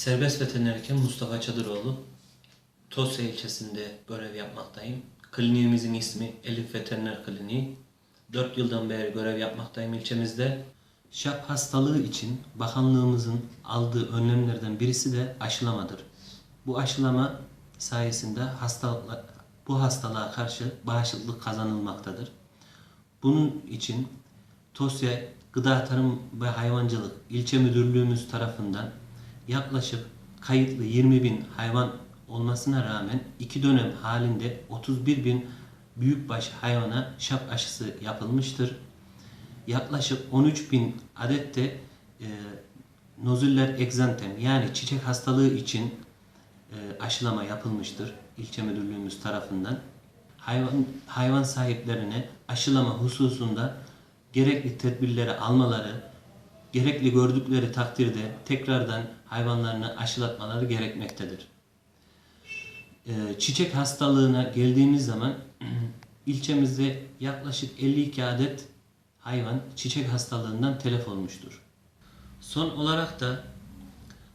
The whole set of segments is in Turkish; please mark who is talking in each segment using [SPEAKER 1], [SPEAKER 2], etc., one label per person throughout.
[SPEAKER 1] Serbest veterinerken Mustafa Çadıroğlu. Tosya ilçesinde görev yapmaktayım. Kliniğimizin ismi Elif Veteriner Kliniği. 4 yıldan beri görev yapmaktayım ilçemizde. Şap hastalığı için bakanlığımızın aldığı önlemlerden birisi de aşılamadır. Bu aşılama sayesinde hastalıkla, bu hastalığa karşı bağışıklık kazanılmaktadır. Bunun için Tosya Gıda Tarım ve Hayvancılık İlçe Müdürlüğümüz tarafından yaklaşık kayıtlı 20 bin hayvan olmasına rağmen iki dönem halinde 31 bin büyükbaş hayvana şap aşısı yapılmıştır. Yaklaşık 13 bin adet de e, nozüller egzantem yani çiçek hastalığı için e, aşılama yapılmıştır ilçe müdürlüğümüz tarafından. Hayvan hayvan sahiplerine aşılama hususunda gerekli tedbirleri almaları, gerekli gördükleri takdirde tekrardan hayvanlarını aşılatmaları gerekmektedir. E, çiçek hastalığına geldiğimiz zaman ilçemizde yaklaşık 52 adet hayvan çiçek hastalığından telef olmuştur. Son olarak da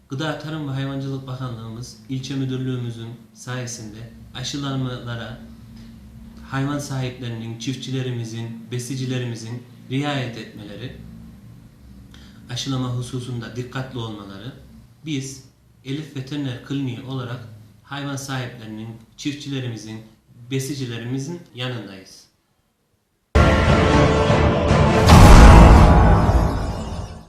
[SPEAKER 1] Gıda Tarım ve Hayvancılık Bakanlığımız ilçe müdürlüğümüzün sayesinde aşılamalara hayvan sahiplerinin, çiftçilerimizin, besicilerimizin riayet etmeleri, aşılama hususunda dikkatli olmaları, biz Elif Veteriner Kliniği olarak hayvan sahiplerinin, çiftçilerimizin, besicilerimizin yanındayız.